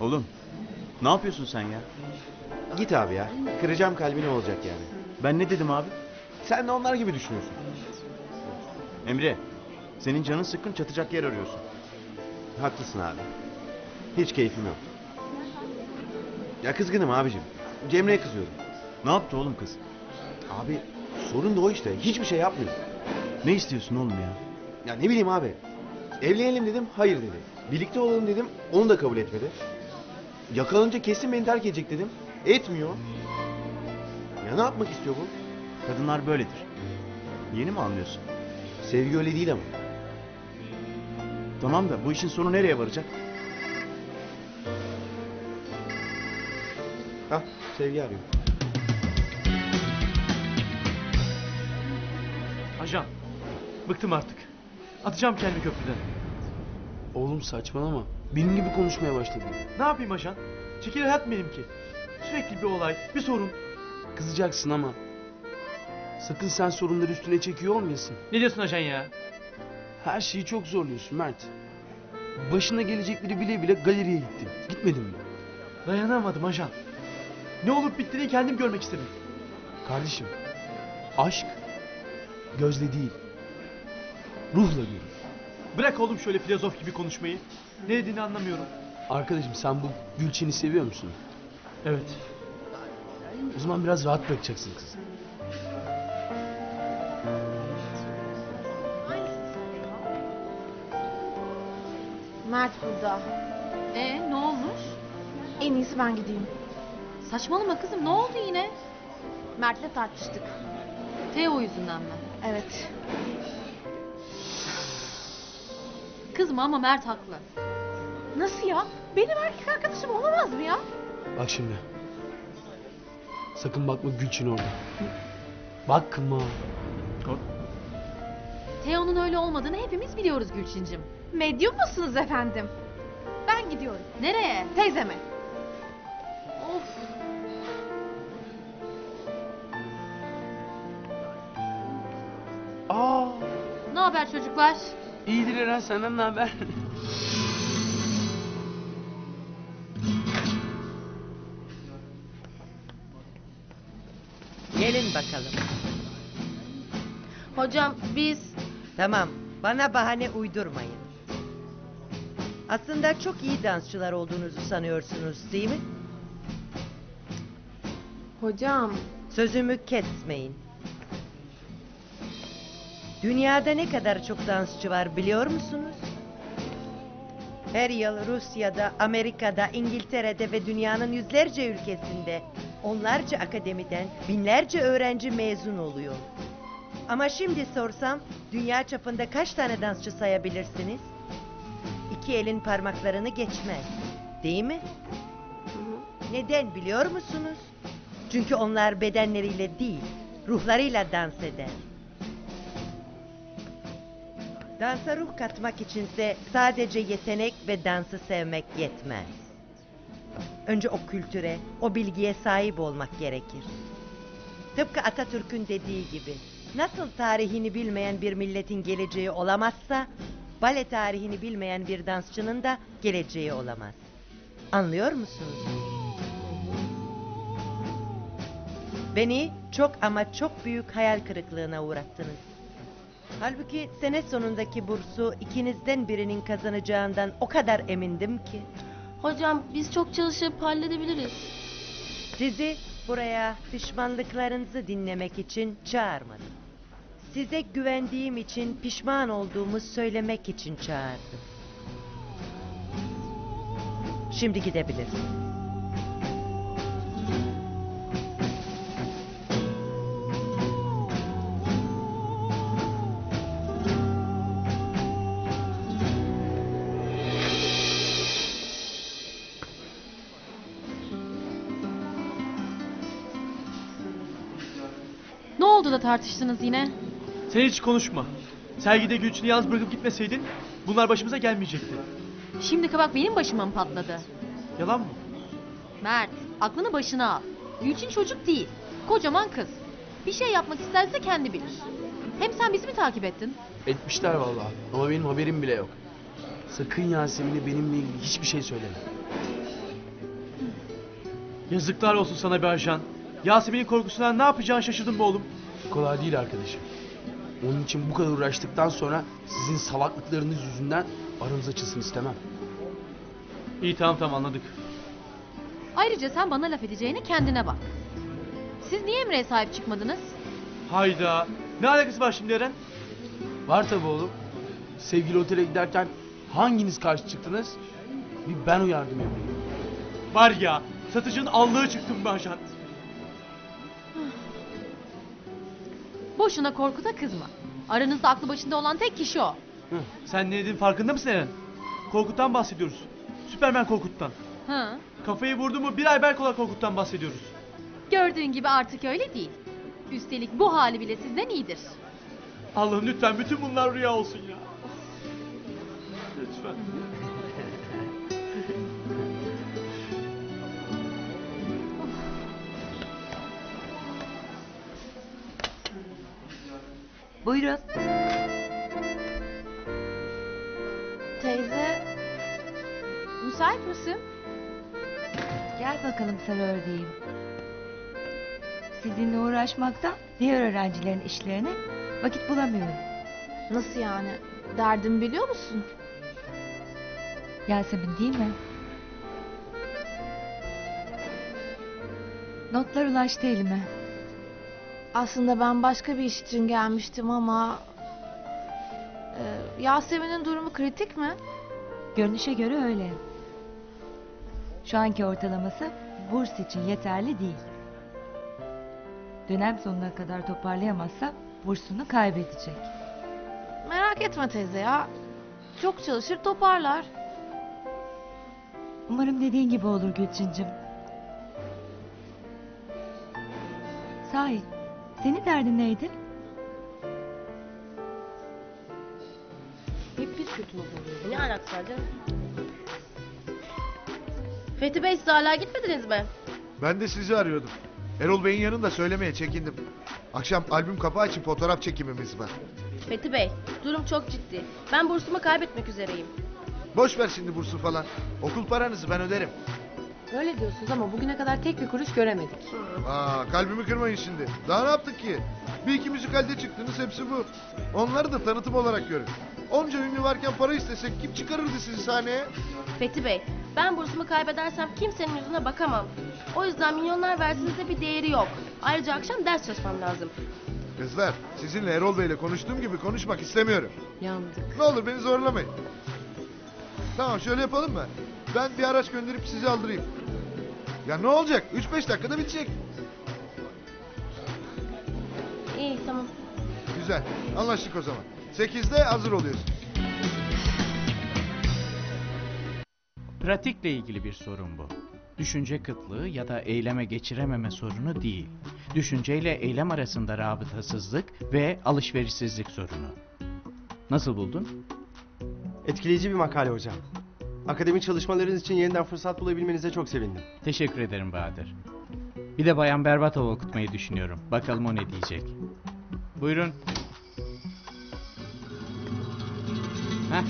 Oğlum ne yapıyorsun sen ya? Git abi ya. Kıracağım kalbini olacak yani. Ben ne dedim abi? Sen de onlar gibi düşünüyorsun. Emre senin canın sıkkın çatacak yer arıyorsun. Haklısın abi. Hiç keyfim yok. Ya kızgınım abicim. Cemre'ye kızıyorum. Ne yaptı oğlum kız? Abi sorun da o işte. Hiçbir şey yapmıyor. Ne istiyorsun oğlum ya? Ya ne bileyim abi. Evlenelim dedim hayır dedi. Birlikte olalım dedim onu da kabul etmedi. Yakalanınca kesin beni terk edecek dedim. Etmiyor. Ya ne yapmak istiyor bu? Kadınlar böyledir. Yeni mi anlıyorsun? Sevgi öyle değil ama. Tamam da bu işin sonu nereye varacak? Hah sevgi arıyor. Ajan. Bıktım artık. Atacağım kendimi köprüden. Oğlum saçmalama. Benim gibi konuşmaya başladın. Ne yapayım ajan? Çekil hayat benimki. Sürekli bir olay, bir sorun. Kızacaksın ama. Sakın sen sorunları üstüne çekiyor olmayasın. Ne diyorsun ajan ya? Her şeyi çok zorluyorsun Mert. Başına gelecekleri bile bile galeriye gittin. Gitmedin mi? Dayanamadım ajan. Ne olup bittiğini kendim görmek istedim. Kardeşim. Aşk gözle değil. Ruhla görür. Bırak oğlum şöyle filozof gibi konuşmayı. Ne dediğini anlamıyorum. Arkadaşım sen bu Gülçin'i seviyor musun? Evet. O zaman biraz rahat bırakacaksın kızı. Mert burada. Ee ne olmuş? En iyisi ben gideyim. Saçmalama kızım ne oldu yine? Mert'le tartıştık. Teo yüzünden mi? Evet. Kızma ama Mert haklı. Nasıl ya? Benim erkek arkadaşım olamaz mı ya? Bak şimdi. Sakın bakma Gülçin orada. Bakma. Teo'nun öyle olmadığını hepimiz biliyoruz Gülçincim. Medyum musunuz efendim? Ben gidiyorum. Nereye? Teyzeme. Of. Aa, Ne haber çocuklar? İyidir Eren senden ne haber? Gelin bakalım. Hocam biz... Tamam, bana bahane uydurmayın. Aslında çok iyi dansçılar olduğunuzu sanıyorsunuz değil mi? Hocam... Sözümü kesmeyin. Dünyada ne kadar çok dansçı var biliyor musunuz? Her yıl Rusya'da, Amerika'da, İngiltere'de ve dünyanın yüzlerce ülkesinde onlarca akademiden binlerce öğrenci mezun oluyor. Ama şimdi sorsam dünya çapında kaç tane dansçı sayabilirsiniz? İki elin parmaklarını geçmez. Değil mi? Neden biliyor musunuz? Çünkü onlar bedenleriyle değil, ruhlarıyla dans eder. Dansa ruh katmak içinse sadece yetenek ve dansı sevmek yetmez. Önce o kültüre, o bilgiye sahip olmak gerekir. Tıpkı Atatürk'ün dediği gibi, nasıl tarihini bilmeyen bir milletin geleceği olamazsa, bale tarihini bilmeyen bir dansçının da geleceği olamaz. Anlıyor musunuz? Beni çok ama çok büyük hayal kırıklığına uğrattınız. Halbuki sene sonundaki bursu ikinizden birinin kazanacağından o kadar emindim ki. Hocam biz çok çalışıp halledebiliriz. Sizi buraya pişmanlıklarınızı dinlemek için çağırmadım. Size güvendiğim için pişman olduğumu söylemek için çağırdım. Şimdi gidebiliriz. Oldu da tartıştınız yine? Sen hiç konuşma. Sergide Gülçin'i yalnız bırakıp gitmeseydin bunlar başımıza gelmeyecekti. Şimdi kabak benim başıma mı patladı? Yalan mı? Mert aklını başına al. Gülçin çocuk değil. Kocaman kız. Bir şey yapmak isterse kendi bilir. Hem sen bizi mi takip ettin? Etmişler vallahi. Ama benim haberim bile yok. Sakın Yasemin'e benimle ilgili hiçbir şey söyleme. Yazıklar olsun sana be ajan. Yasemin'in korkusundan ne yapacağını şaşırdım be oğlum. Kolay değil arkadaşım. Onun için bu kadar uğraştıktan sonra sizin salaklıklarınız yüzünden aramız açılsın istemem. İyi tamam tamam anladık. Ayrıca sen bana laf edeceğine kendine bak. Siz niye Emre'ye sahip çıkmadınız? Hayda. Ne alakası var şimdi Eren? Var tabi oğlum. Sevgili otele giderken hanginiz karşı çıktınız? Bir ben uyardım Emre'yi. Var ya satıcının allığı çıktım be ajan. Boşuna Korkut'a kızma. Aranızda aklı başında olan tek kişi o. Sen ne dediğin farkında mısın Eren? Korkut'tan bahsediyoruz. Süpermen Korkut'tan. Ha. Kafayı vurdu mu bir ay Berkola Korkut'tan bahsediyoruz. Gördüğün gibi artık öyle değil. Üstelik bu hali bile sizden iyidir. Allah'ım lütfen bütün bunlar rüya olsun ya. Lütfen. Buyurun. Teyze, müsait misin? Gel bakalım sarı ördeğim. Sizinle uğraşmaktan diğer öğrencilerin işlerine vakit bulamıyorum. Nasıl yani? Derdimi biliyor musun? Yasemin değil mi? Notlar ulaştı elime. Aslında ben başka bir iş için gelmiştim ama... e, Yasemin'in durumu kritik mi? Görünüşe göre öyle. Şu anki ortalaması burs için yeterli değil. Dönem sonuna kadar toparlayamazsa bursunu kaybedecek. Merak etme teyze ya. Çok çalışır toparlar. Umarım dediğin gibi olur Gülçincim. Sahi, senin derdin neydi? Hep biz kötü alıyoruz. Ne alakası var canım? Fethi Bey siz hala gitmediniz mi? Ben de sizi arıyordum. Erol Bey'in yanında söylemeye çekindim. Akşam albüm kapağı için fotoğraf çekimimiz var. Fethi Bey, durum çok ciddi. Ben bursumu kaybetmek üzereyim. Boş ver şimdi bursu falan. Okul paranızı ben öderim. Öyle diyorsunuz ama bugüne kadar tek bir kuruş göremedik. Aa, kalbimi kırmayın şimdi. Daha ne yaptık ki? Bir iki müzikalde çıktınız hepsi bu. Onları da tanıtım olarak görün. Onca ünlü varken para istesek kim çıkarırdı sizi sahneye? Fethi Bey, ben bursumu kaybedersem kimsenin yüzüne bakamam. O yüzden milyonlar versiniz de bir değeri yok. Ayrıca akşam ders çalışmam lazım. Kızlar sizinle Erol Bey'le konuştuğum gibi konuşmak istemiyorum. Yandık. Ne olur beni zorlamayın. Tamam şöyle yapalım mı? Ben bir araç gönderip sizi aldırayım. Ya ne olacak? 3-5 dakikada bitecek. İyi tamam. Güzel. Anlaştık o zaman. 8'de hazır oluyorsun. Pratikle ilgili bir sorun bu. Düşünce kıtlığı ya da eyleme geçirememe sorunu değil. Düşünceyle eylem arasında rabıtasızlık ve alışverişsizlik sorunu. Nasıl buldun? Etkileyici bir makale hocam. Akademi çalışmalarınız için yeniden fırsat bulabilmenize çok sevindim. Teşekkür ederim Bahadır. Bir de Bayan Berbatov okutmayı düşünüyorum. Bakalım o ne diyecek. Buyurun. Heh,